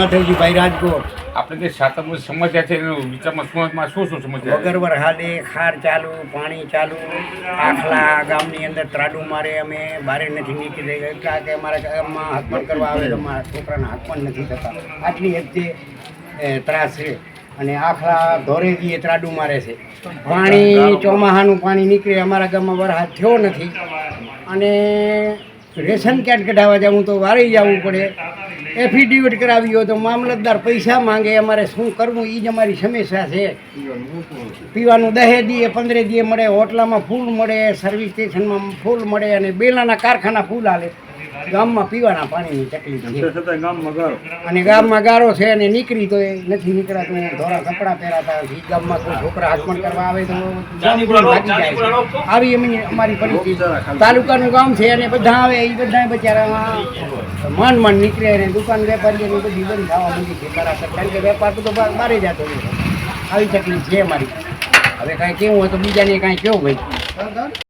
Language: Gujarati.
માધવજીભાઈ રાજકોટ? આપણે જે સાતમની સમસ્યા છે એનું વિચારમાં શું શું શું સમસ્યા છે? વગર વરહાદે ખાર ચાલુ પાણી ચાલુ આખલા ગામની અંદર ત્રાડું મારે અમે બારે નથી નીકળી એટલા કે અમારા ગામમાં હાથપણ કરવા આવે તો મારા છોકરાના હાથપણ નથી થતા. આટલી એક એ, ત્રાસ છે. અને આખલા ધોરેજી એ ત્રાડું મારે છે. પાણી ચોમાહાનું પાણી નીકળે અમારા ગામમાં વરસાદ થયો નથી. અને રેશન કાર્ડ કઢાવવા જવું તો વારે જવું પડે. એફિડેવિટ કરાવી હોય તો મામલતદાર પૈસા માંગે, અમારે શું કરવું? એ જ અમારી સમસ્યા છે. પીવાનું દહે દીએ, પંદરે દીએ મળે, હોટલામાં ફૂલ મળે સર્વિસ સ્ટેશનમાં ફૂલ મળે અને બેલાના કારખાના ફૂલ હાલે. ગામમાં પીવાના પાણીની તકલીફ છે. અને ગામમાં ગારો છે અને નીકળી તો એ નથી નીકળાતું ધોરા કપડાં પહેરાતા ગામમાં કોઈ છોકરા હાથમણ કરવા આવે તો ભાગી જાય છે. આવી એમની અમારી પરિસ્થિતિ. તાલુકાનું ગામ છે અને બધા આવે એ બધા બચારા માંડ માંડ નીકળે અને દુકાન વેપારીઓની બધી બંધ થવા માંડી છે. બરાબર કારણ કે વેપાર તો બહાર બારે જતો હોય આવી તકલીફ છે મારી હવે કાંઈ કેવું હોય તો બીજાને કાંઈ કેવું ભાઈ